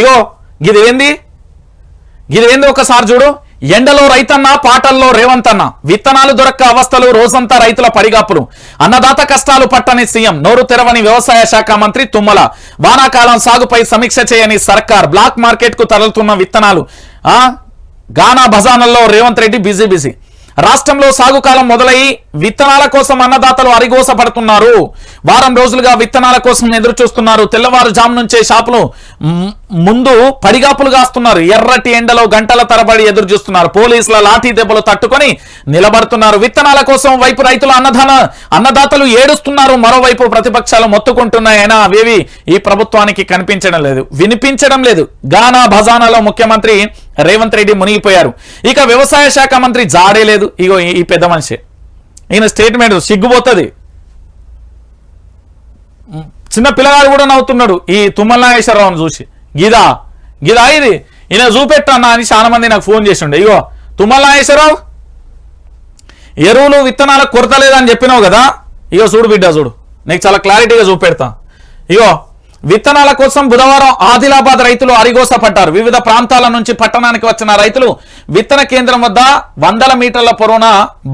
ఇగో గిదేంది గిదేంది ఒకసారి చూడు. ఎండలో రైతన్న పాటల్లో రేవంత్ అన్న విత్తనాలు దొరక్క అవస్థలు రోజంతా రైతుల పరిగాపులు. అన్నదాత కష్టాలు పట్టని సీఎం నోరు తెరవని వ్యవసాయ శాఖ మంత్రి తుమ్మల. వానాకాలం సాగుపై సమీక్ష చేయని సర్కార్ బ్లాక్ మార్కెట్కు తరలుతున్న విత్తనాలు. ఆ గానా బజానల్లో రేవంత్ రెడ్డి బిజీ బిజీ. రాష్ట్రంలో సాగు కాలం మొదలై విత్తనాల కోసం అన్నదాతలు అరిగోస పడుతున్నారు వారం రోజులుగా విత్తనాల కోసం ఎదురు చూస్తున్నారు తెల్లవారుజాము నుంచే షాపులు ముందు పడిగాపులు కాస్తున్నారు. ఎర్రటి ఎండలో గంటల తరబడి ఎదురు చూస్తున్నారు పోలీసుల లాఠీ దెబ్బలు తట్టుకొని నిలబడుతున్నారు. విత్తనాల కోసం వైపు రైతులు అన్నదాన అన్నదాతలు ఏడుస్తున్నారు. మరోవైపు ప్రతిపక్షాలు మొత్తుకుంటున్నాయైనా అవేవి ఈ ప్రభుత్వానికి కనిపించడం లేదు. వినిపించడం లేదు. గానా భజానాలో ముఖ్యమంత్రి రేవంత్ రెడ్డి మునిగిపోయారు. ఇక వ్యవసాయ శాఖ మంత్రి జాడే లేదు. ఇగో ఈ- పెద్ద మనిషి. ఈయన స్టేట్మెంట్ సిగ్గుపోతుంది. చిన్న పిల్లగాడు కూడా నవ్వుతున్నాడు. ఈ తుమ్మల నాగేశ్వరరావుని చూసి. గిదా గిదా ఇది. ఈయన చూపెట్టన్నా అని చాలా మంది నాకు ఫోన్ చేసిండే. ఇగో తుమ్మల నాగేశ్వరరావు ఎరువులు విత్తనాలకు కొరత లేదని చెప్పినావు కదా? ఇగో చూడు బిడ్డ చూడు. నీకు చాలా క్లారిటీగా చూపెడతా. ఇగో విత్తనాల కోసం బుధవారం ఆదిలాబాద్ రైతులు అరిగోస పడ్డారు వివిధ ప్రాంతాల నుంచి పట్టణానికి వచ్చిన రైతులు విత్తన కేంద్రం వద్ద వందల మీటర్ల పొరవున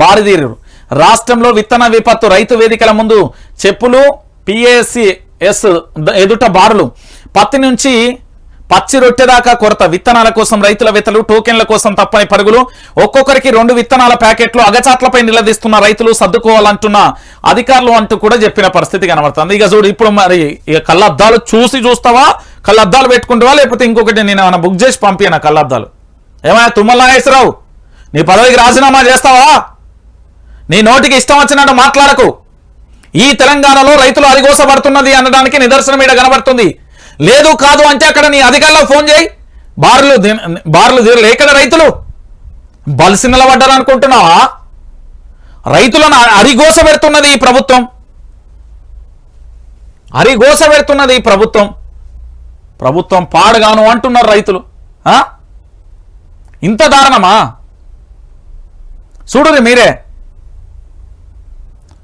బారిదీరారు. రాష్ట్రంలో విత్తన విపత్తు రైతు వేదికల ముందు చెప్పులు పిఏసి ఎస్ ఎదుట బారులు. పత్తి నుంచి పచ్చి రొట్టె దాకా కొరత. విత్తనాల కోసం రైతుల వెతలు టోకెన్ల కోసం తప్పని పరుగులు. ఒక్కొక్కరికి రెండు విత్తనాల ప్యాకెట్లు అగచాట్లపై నిలదీస్తున్న రైతులు సర్దుకోవాలంటున్న అధికారులు అంటూ కూడా చెప్పిన పరిస్థితి కనబడుతుంది. ఇక చూడు ఇప్పుడు మరి ఇక కళ్ళద్దాలు చూసి చూస్తావా? కళ్ళద్దాలు పెట్టుకుంటావా? లేకపోతే ఇంకొకటి నేను ఏమైనా బుక్ చేసి పంపిన కళ్ళద్దాలు? ఏమైనా తుమ్మల నాగేశ్వరరావు నీ పదవికి రాజీనామా చేస్తావా? నీ నోటికి ఇష్టం వచ్చినట్టు మాట్లాడకు. ఈ తెలంగాణలో రైతులు అరిగోసపడుతున్నది అనడానికి నిదర్శనం ఈడ కనబడుతుంది. లేదు కాదు అంటే అక్కడ నీ అధికారులకు ఫోన్ చేయి. బార్లు బార్లు తీరలే ఇక్కడ రైతులు. బలిసి నిలబడ్డారు అనుకుంటున్నావా? రైతులను అరిగోస పెడుతున్నది ఈ ప్రభుత్వం. అరిగోస పెడుతున్నది ఈ ప్రభుత్వం. ప్రభుత్వం పాడుగాను అంటున్నారు రైతులు. ఆ? ఇంత దారుణమా? చూడురి మీరే.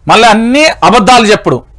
మళ్ళీ అన్ని అబద్ధాలు చెప్పుడు.